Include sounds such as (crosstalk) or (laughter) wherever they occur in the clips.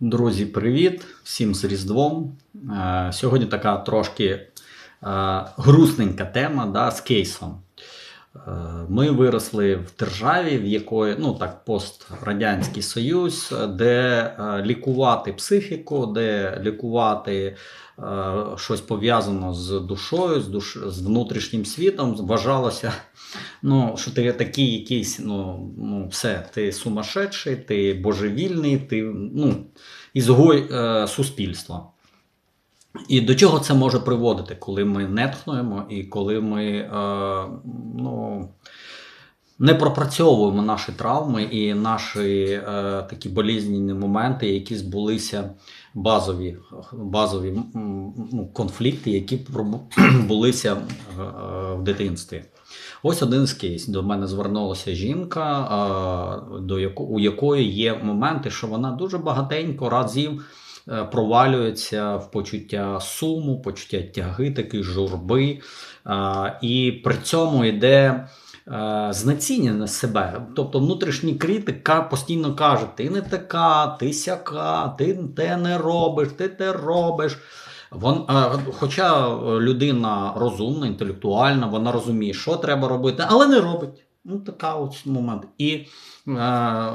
Друзі, привіт! Всім з Різдвом. Е, Сьогодні така трошки е, грустненька тема да, з кейсом. Ми виросли в державі, в якої ну так, пострадянський Союз, де е, лікувати психіку, де лікувати е, щось пов'язано з душою, з, душ... з внутрішнім світом, вважалося, ну, що ти такий якийсь, ну, ну все, ти сумасшедший, ти божевільний, ти ну, ізгой е, суспільства. І до чого це може приводити, коли ми не тхнуємо і коли ми е, ну, не пропрацьовуємо наші травми і наші е, такі болізненні моменти, які збулися базові, базові ну, конфлікти, які (clears throat) булися е, в дитинстві. Ось один з кейс. До мене звернулася жінка, е, до яко, у якої є моменти, що вона дуже багатенько разів провалюється в почуття суму, почуття тяги, такі журби, е, і при цьому йде. е, Знецінення себе, тобто внутрішній критик постійно каже: ти не така, ти сяка, ти те не робиш, ти те робиш. Вон, е, хоча людина розумна, інтелектуальна, вона розуміє, що треба робити, але не робить. Ну, така от момент. І е, е,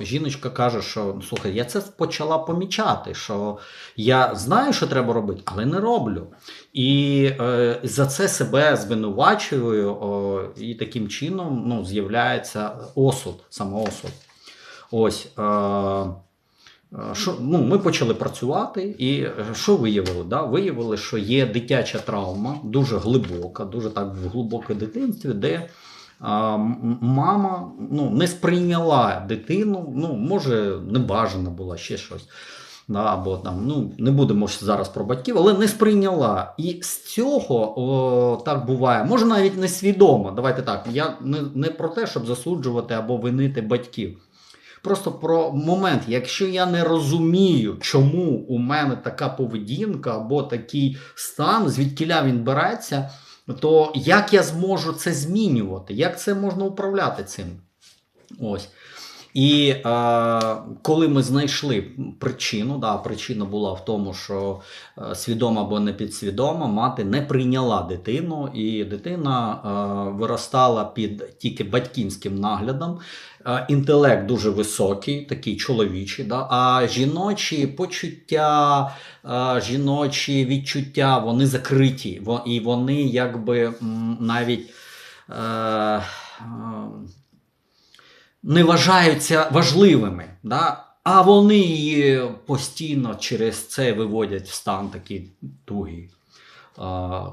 жіночка каже, що слухай, я це почала помічати, що я знаю, що треба робити, але не роблю. І е, за це себе звинувачую, о, і таким чином ну, з'являється осуд, самоосуд. Ось. Е, е, що, ну, ми почали працювати, і е, що виявили? Да? Виявили, що є дитяча травма, дуже глибока, дуже так в глибоке дитинстві, де мама ну, не сприйняла дитину, ну, може, небажана була ще щось. Або там, ну, не будемо зараз про батьків, але не сприйняла. І з цього о, так буває, може навіть несвідомо. Давайте так. Я не, не про те, щоб засуджувати або винити батьків. Просто про момент, якщо я не розумію, чому у мене така поведінка або такий стан, звідкіля він береться, то як я зможу це змінювати? Як це можна управляти цим? Ось. І е, коли ми знайшли причину, да, причина була в тому, що е, свідома або не підсвідома, мати не прийняла дитину, і дитина е, виростала під тільки батьківським наглядом. Е, інтелект дуже високий, такий чоловічий, да, а жіночі почуття, е, жіночі відчуття, вони закриті, і вони якби навіть. Е, е, не вважаються важливими, да? а вони її постійно через це виводять в стан такий тугий.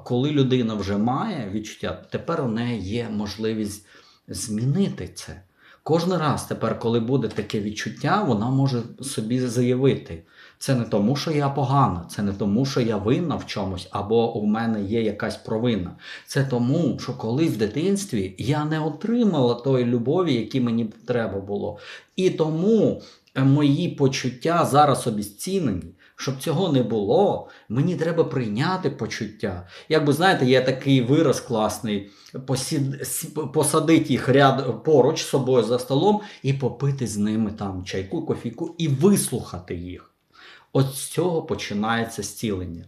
Коли людина вже має відчуття, тепер у неї є можливість змінити це. Кожен раз тепер, коли буде таке відчуття, вона може собі заявити. Це не тому, що я погана, це не тому, що я винна в чомусь, або у мене є якась провина. Це тому, що колись в дитинстві я не отримала тої любові, які мені треба було. І тому е, мої почуття зараз обіцінені. Щоб цього не було, мені треба прийняти почуття. Якби знаєте, є такий вираз класний: посід... посадити їх ряд поруч з собою за столом і попити з ними там чайку, кофійку і вислухати їх. От з цього починається зцілення.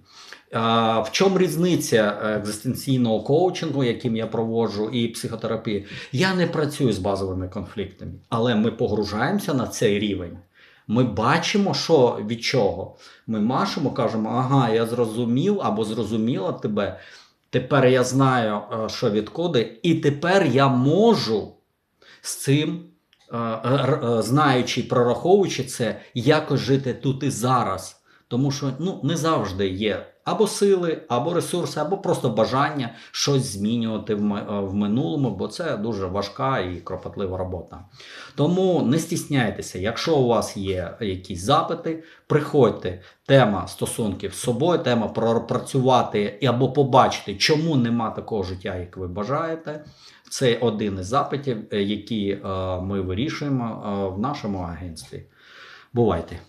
В чому різниця екзистенційного коучингу, яким я проводжу, і психотерапії? Я не працюю з базовими конфліктами, але ми погружаємося на цей рівень. Ми бачимо, що від чого. Ми машемо, кажемо, ага, я зрозумів або зрозуміла тебе. Тепер я знаю, е, що відкуди, і тепер я можу з цим, е, е, знаючи, і прораховуючи це, якось жити тут і зараз. Тому що ну, не завжди є або сили, або ресурси, або просто бажання щось змінювати е, в минулому, бо це дуже важка і кропотлива робота. Тому не стісняйтеся, якщо у вас є якісь запити, приходьте. Тема стосунків з собою, тема пропрацювати або побачити, чому нема такого життя, як ви бажаєте. Це один із запитів, е, які е, ми вирішуємо в нашому агентстві. Бувайте!